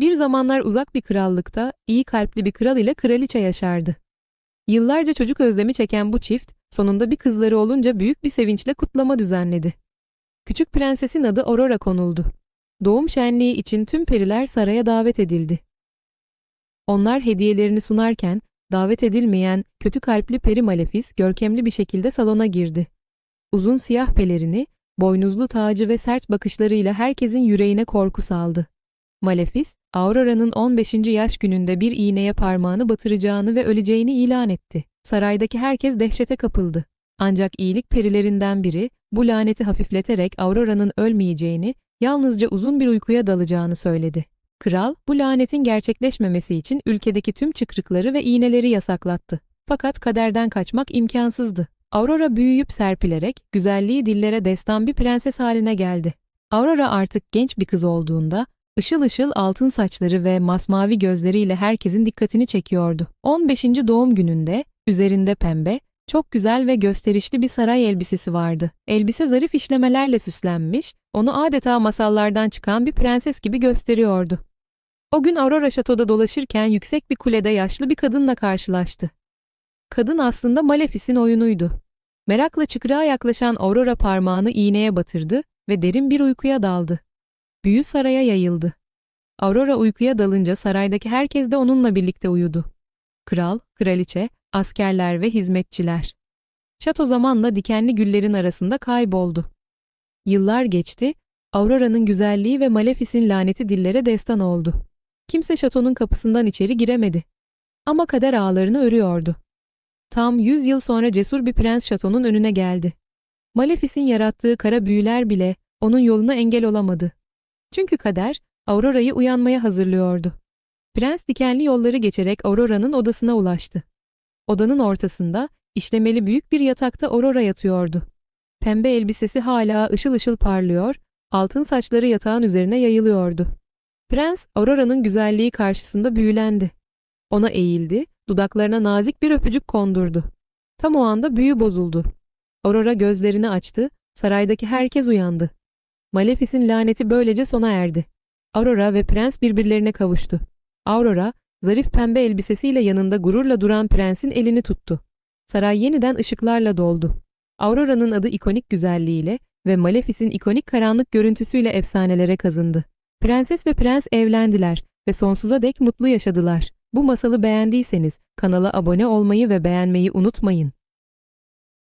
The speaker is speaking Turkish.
Bir zamanlar uzak bir krallıkta iyi kalpli bir kral ile kraliçe yaşardı. Yıllarca çocuk özlemi çeken bu çift sonunda bir kızları olunca büyük bir sevinçle kutlama düzenledi. Küçük prensesin adı Aurora konuldu. Doğum şenliği için tüm periler saraya davet edildi. Onlar hediyelerini sunarken davet edilmeyen kötü kalpli peri Malefis görkemli bir şekilde salona girdi. Uzun siyah pelerini, boynuzlu tacı ve sert bakışlarıyla herkesin yüreğine korku saldı. Malefis, Aurora'nın 15. yaş gününde bir iğneye parmağını batıracağını ve öleceğini ilan etti. Saraydaki herkes dehşete kapıldı. Ancak iyilik perilerinden biri, bu laneti hafifleterek Aurora'nın ölmeyeceğini, yalnızca uzun bir uykuya dalacağını söyledi. Kral, bu lanetin gerçekleşmemesi için ülkedeki tüm çıkrıkları ve iğneleri yasaklattı. Fakat kaderden kaçmak imkansızdı. Aurora büyüyüp serpilerek, güzelliği dillere destan bir prenses haline geldi. Aurora artık genç bir kız olduğunda, ışıl ışıl altın saçları ve masmavi gözleriyle herkesin dikkatini çekiyordu. 15. doğum gününde, üzerinde pembe, çok güzel ve gösterişli bir saray elbisesi vardı. Elbise zarif işlemelerle süslenmiş, onu adeta masallardan çıkan bir prenses gibi gösteriyordu. O gün Aurora şatoda dolaşırken yüksek bir kulede yaşlı bir kadınla karşılaştı. Kadın aslında Malefis'in oyunuydu. Merakla çıkrığa yaklaşan Aurora parmağını iğneye batırdı ve derin bir uykuya daldı. Büyü saraya yayıldı. Aurora uykuya dalınca saraydaki herkes de onunla birlikte uyudu. Kral, kraliçe, askerler ve hizmetçiler. Şato zamanla dikenli güllerin arasında kayboldu. Yıllar geçti, Aurora'nın güzelliği ve Malefis'in laneti dillere destan oldu. Kimse şatonun kapısından içeri giremedi. Ama kader ağlarını örüyordu. Tam 100 yıl sonra cesur bir prens şatonun önüne geldi. Malefis'in yarattığı kara büyüler bile onun yoluna engel olamadı. Çünkü kader, Aurora'yı uyanmaya hazırlıyordu. Prens dikenli yolları geçerek Aurora'nın odasına ulaştı. Odanın ortasında, işlemeli büyük bir yatakta Aurora yatıyordu. Pembe elbisesi hala ışıl ışıl parlıyor, altın saçları yatağın üzerine yayılıyordu. Prens, Aurora'nın güzelliği karşısında büyülendi. Ona eğildi, dudaklarına nazik bir öpücük kondurdu. Tam o anda büyü bozuldu. Aurora gözlerini açtı, saraydaki herkes uyandı. Malefis'in laneti böylece sona erdi. Aurora ve prens birbirlerine kavuştu. Aurora, zarif pembe elbisesiyle yanında gururla duran prensin elini tuttu. Saray yeniden ışıklarla doldu. Aurora'nın adı ikonik güzelliğiyle ve Malefis'in ikonik karanlık görüntüsüyle efsanelere kazındı. Prenses ve prens evlendiler ve sonsuza dek mutlu yaşadılar. Bu masalı beğendiyseniz kanala abone olmayı ve beğenmeyi unutmayın.